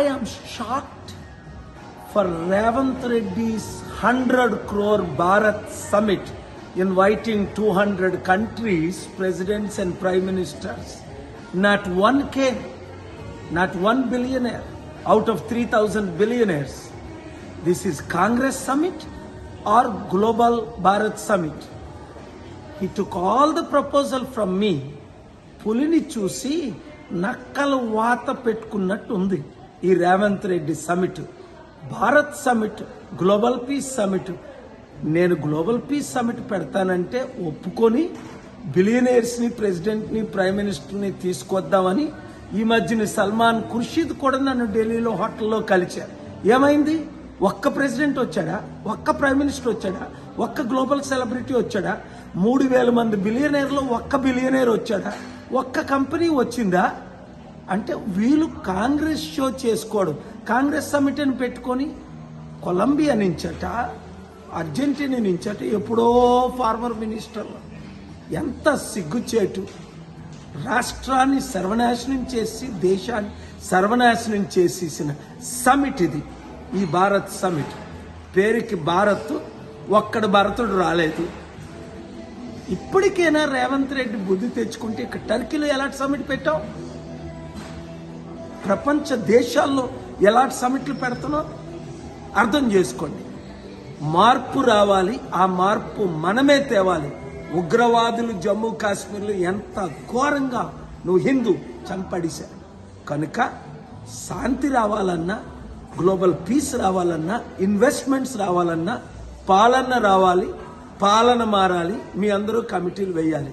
I am shocked for Revanth Reddy's hundred crore Bharat summit inviting two hundred countries presidents and prime ministers not one okay not one billionaire out of three thousand billionaires this is Congress summit or global Bharat summit he took the proposal from me పులిని చూసి నక్కలు వాత పెట్టుకున్నట్టు ఉంది ఈ Revanth Reddy summit Bharat summit global peace summit నేను global peace summit పెడతానంటే ఒప్పుకొని బిలియనీర్స్ని ప్రెసిడెంట్ని ప్రైమ్ మినిస్టర్ని తీసుకొద్దామని ఈ మధ్యన సల్మాన్ ఖుర్షీద్ కూడా నన్ను ఢిల్లీలో హోటల్లో కలిచారు ఏమైంది? ఒక్క ప్రెసిడెంట్ వచ్చాడా? ఒక్క ప్రైమ్ మినిస్టర్ వచ్చాడా? ఒక్క గ్లోబల్ సెలబ్రిటీ వచ్చాడా? మూడు వేల మంది బిలియనీర్లో ఒక్క బిలియనీర్ వచ్చాడా? ఒక్క కంపెనీ వచ్చిందా? అంటే వీళ్ళు కాంగ్రెస్ షో చేసుకోవడం కాంగ్రెస్ సమిట్ పెట్టుకొని కొలంబియా నుంచట అర్జెంటీనా నుంచట ఎప్పుడో ఫార్మర్ మినిస్టర్లు ఎంత సిగ్గుచేటు. రాష్ట్రాన్ని సర్వనాశనం చేసి దేశాన్ని సర్వనాశనం చేసేసిన సమిట్ ఇది. ఈ భారత్ సమిట్ పేరుకి భారత్ ఒక్కడ భరతుడు రాలేదు. ఇప్పటికైనా రేవంత్ రెడ్డి బుద్ధి తెచ్చుకుంటే ఇక్కడ టర్కీలో ఎలాంటి సమిట్ పెట్టావు? ప్రపంచ దేశాల్లో ఎలాంటి సమిట్లు పెడుతున్నా అర్థం చేసుకోండి. మార్పు రావాలి ఆ మార్పు మనమే తేవాలి. ఉగ్రవాదులు జమ్మూ కాశ్మీర్లు ఎంత ఘోరంగా నువ్వు హిందూ చంపడిశారు. కనుక శాంతి రావాలన్నా గ్లోబల్ పీస్ రావాలన్నా ఇన్వెస్ట్మెంట్స్ రావాలన్నా పాలన రావాలి పాలన మారాలి మీ అందరూ కమిటీలు వేయాలి.